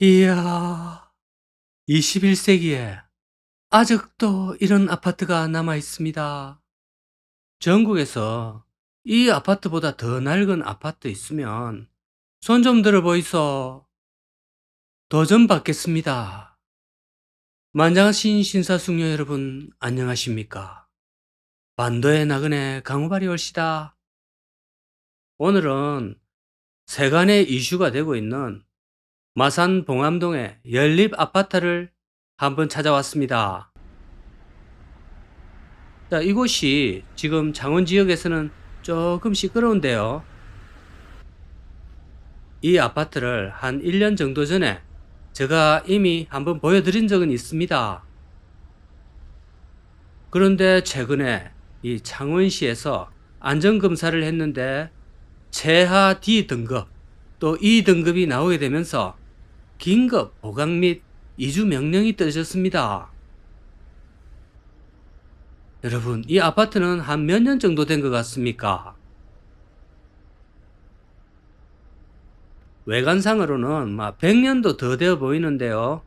이야, 21세기에 아직도 이런 아파트가 남아 있습니다. 전국에서 이 아파트보다 더 낡은 아파트 있으면 손 좀 들어 보이소. 도전 받겠습니다. 만장하신 신사숙녀 여러분, 안녕하십니까? 반도의 나그네 강호발이 올시다. 오늘은 세간의 이슈가 되고 있는 마산 봉암동의 연립 아파트를 한번 찾아왔습니다. 자, 이곳이 지금 창원 지역에서는 조금 시끄러운데요. 이 아파트를 한 1년 정도 전에 제가 이미 한번 보여드린 적은 있습니다. 그런데 최근에 이 창원시에서 안전검사를 했는데 최하 D 등급 또 E 등급이 나오게 되면서 긴급 보강 및 이주 명령이 떨어졌습니다. 여러분, 이 아파트는 한 몇 년 정도 된 것 같습니까? 외관상으로는 막 100년도 더 되어 보이는데요.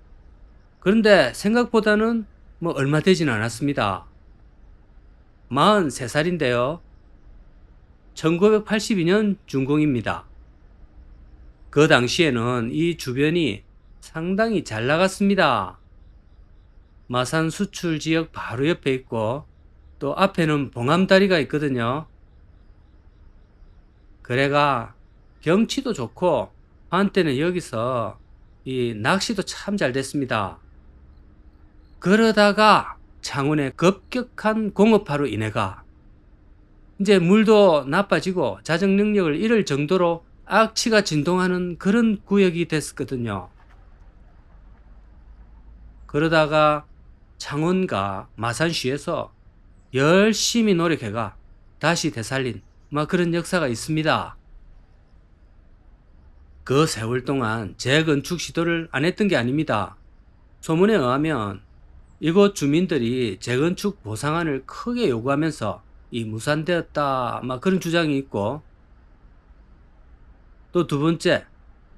그런데 생각보다는 뭐 얼마 되진 않았습니다. 43살인데요. 1982년 준공입니다. 그 당시에는 이 주변이 상당히 잘 나갔습니다. 마산 수출 지역 바로 옆에 있고 또 앞에는 봉암다리가 있거든요. 그래가 경치도 좋고 한때는 여기서 이 낚시도 참 잘 됐습니다. 그러다가 창원의 급격한 공업화로 인해가 이제 물도 나빠지고 자정 능력을 잃을 정도로 악취가 진동하는 그런 구역이 됐었거든요. 그러다가 창원과 마산시에서 열심히 노력해가 다시 되살린 막 그런 역사가 있습니다. 그 세월 동안 재건축 시도를 안 했던 게 아닙니다. 소문에 의하면 이곳 주민들이 재건축 보상안을 크게 요구하면서 이 무산되었다 막 그런 주장이 있고 또 두 번째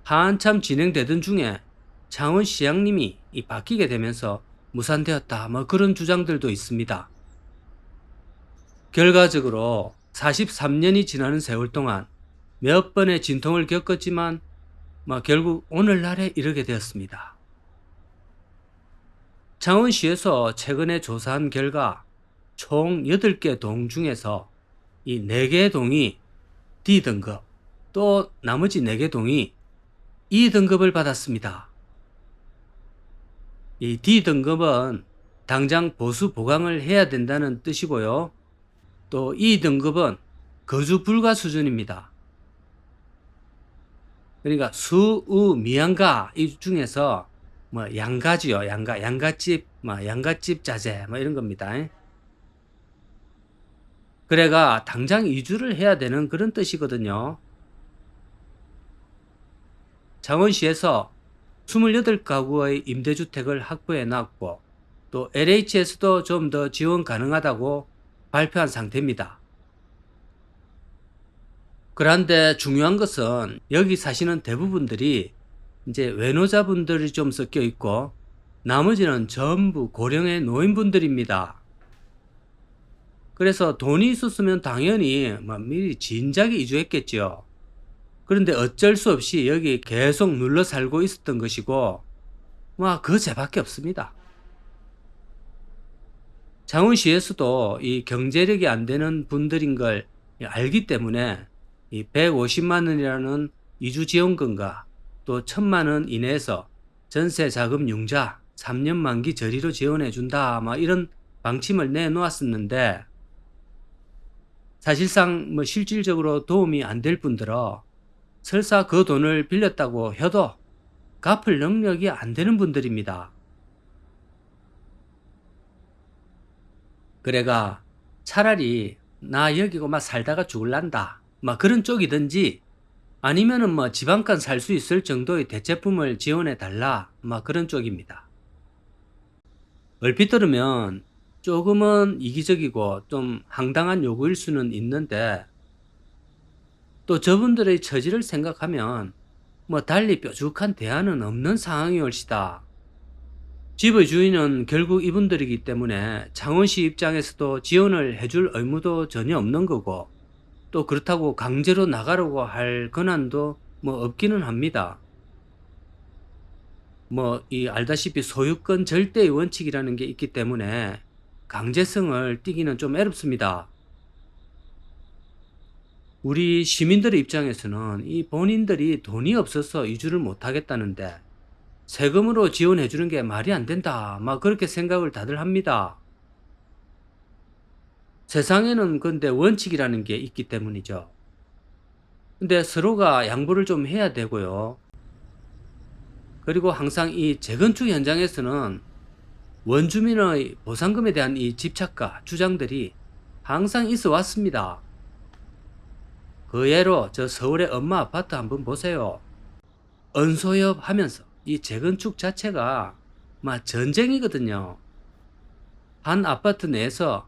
한참 진행되던 중에 창원시장님이 이 바뀌게 되면서 무산되었다 뭐 그런 주장들도 있습니다. 결과적으로 43년이 지나는 세월 동안 몇 번의 진통을 겪었지만 뭐 결국 오늘날에 이르게 되었습니다. 창원시에서 최근에 조사한 결과 총 8개 동 중에서 이 4개 동이 D등급, 또 나머지 4개 동이 E등급을 받았습니다. 이 D등급은 당장 보수 보강을 해야 된다는 뜻이고요. 또 E등급은 거주 불가 수준입니다. 그러니까 수, 우, 미양가 이 중에서 뭐 양가지요, 양가, 양가집, 뭐 양가집 자재 뭐 이런 겁니다. 그래가 당장 이주를 해야 되는 그런 뜻이거든요. 창원시에서 28가구의 임대주택을 확보해 놨고 또 LH에서도 좀 더 지원 가능하다고 발표한 상태입니다. 그런데 중요한 것은 여기 사시는 대부분들이 이제 외노자분들이 좀 섞여 있고 나머지는 전부 고령의 노인분들입니다. 그래서 돈이 있었으면 당연히 막 미리 진작에 이주했겠죠. 그런데 어쩔 수 없이 여기 계속 눌러 살고 있었던 것이고, 막그 죄밖에 없습니다. 창원시에서도 이 경제력이 안 되는 분들인 걸 알기 때문에 이 150만 원이라는 이주 지원금과 또 1000만 원 이내에서 전세 자금 융자 3년 만기 저리로 지원해 준다. 막 이런 방침을 내놓았었는데 사실상 뭐 실질적으로 도움이 안 될 뿐더러 설사 그 돈을 빌렸다고 해도 갚을 능력이 안 되는 분들입니다. 그래가 차라리 나 여기고 막 살다가 죽을란다. 막 그런 쪽이든지 아니면은 뭐 지방간 살 수 있을 정도의 대체품을 지원해 달라. 막 그런 쪽입니다. 얼핏 들으면 조금은 이기적이고 좀 황당한 요구일 수는 있는데 또 저분들의 처지를 생각하면 뭐 달리 뾰족한 대안은 없는 상황이 올시다. 집의 주인은 결국 이분들이기 때문에 창원시 입장에서도 지원을 해줄 의무도 전혀 없는 거고 또 그렇다고 강제로 나가라고 할 권한도 뭐 없기는 합니다. 뭐 이 알다시피 소유권 절대의 원칙이라는 게 있기 때문에 강제성을 띠기는 좀 어렵습니다. 우리 시민들의 입장에서는 이 본인들이 돈이 없어서 이주를 못 하겠다는데 세금으로 지원해 주는 게 말이 안 된다. 막 그렇게 생각을 다들 합니다. 세상에는 근데 원칙이라는 게 있기 때문이죠. 근데 서로가 양보를 좀 해야 되고요. 그리고 항상 이 재건축 현장에서는 원주민의 보상금에 대한 이 집착과 주장들이 항상 있어 왔습니다. 그 예로 저 서울의 엄마 아파트 한번 보세요. 언소엽 하면서 이 재건축 자체가 막 전쟁이거든요. 한 아파트 내에서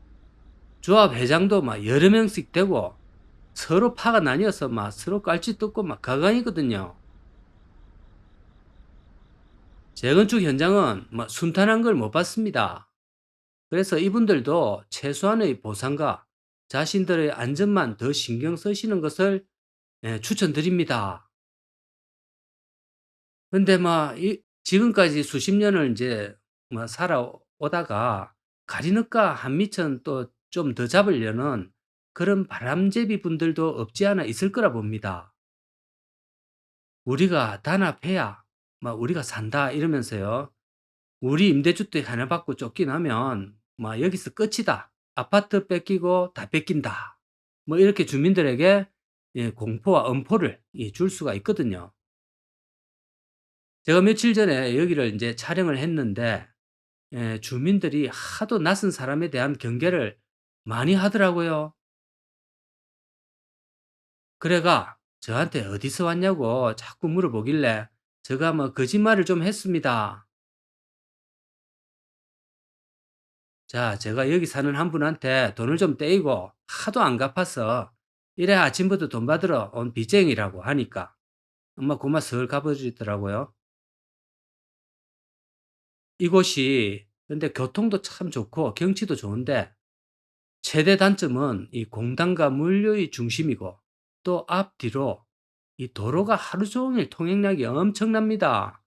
조합 회장도 막 여러 명씩 되고 서로 파가 나뉘어서 막 서로 깔치 뜯고 막 가강이거든요. 재건축 현장은 뭐 순탄한 걸 못 봤습니다. 그래서 이분들도 최소한의 보상과 자신들의 안전만 더 신경 쓰시는 것을 예, 추천드립니다. 근데 막 이- 지금까지 수십 년을 이제 뭐 살아오다가 가리느까 한 미천 또 좀 더 잡으려는 그런 바람제비 분들도 없지 않아 있을 거라 봅니다. 우리가 단합해야 막 우리가 산다 이러면서요. 우리 임대주택 하나 받고 쫓기나면 막 여기서 끝이다. 아파트 뺏기고 다 뺏긴다. 뭐 이렇게 주민들에게 예, 공포와 엄포를 예, 줄 수가 있거든요. 제가 며칠 전에 여기를 이제 촬영을 했는데 예, 주민들이 하도 낯선 사람에 대한 경계를 많이 하더라고요. 그래가 저한테 어디서 왔냐고 자꾸 물어보길래 제가 뭐 거짓말을 좀 했습니다. 자, 제가 여기 사는 한 분한테 돈을 좀 떼이고 하도 안 갚아서 이래 아침부터 돈 받으러 온 빚쟁이라고 하니까 엄마 고마 슥 가버리더라고요. 이곳이 근데 교통도 참 좋고 경치도 좋은데 최대 단점은 이 공단과 물류의 중심이고 또 앞뒤로 이 도로가 하루 종일 통행량이 엄청납니다.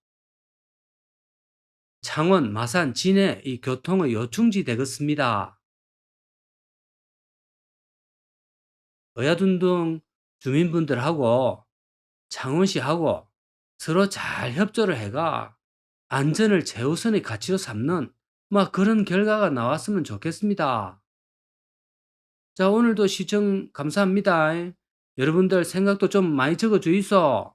창원, 마산, 진해 이 교통의 요충지 되겠습니다. 어야둔둥 주민분들하고 창원시하고 서로 잘 협조를 해가 안전을 최우선의 가치로 삼는 막 그런 결과가 나왔으면 좋겠습니다. 자, 오늘도 시청 감사합니다. 여러분들 생각도 좀 많이 적어 주이소.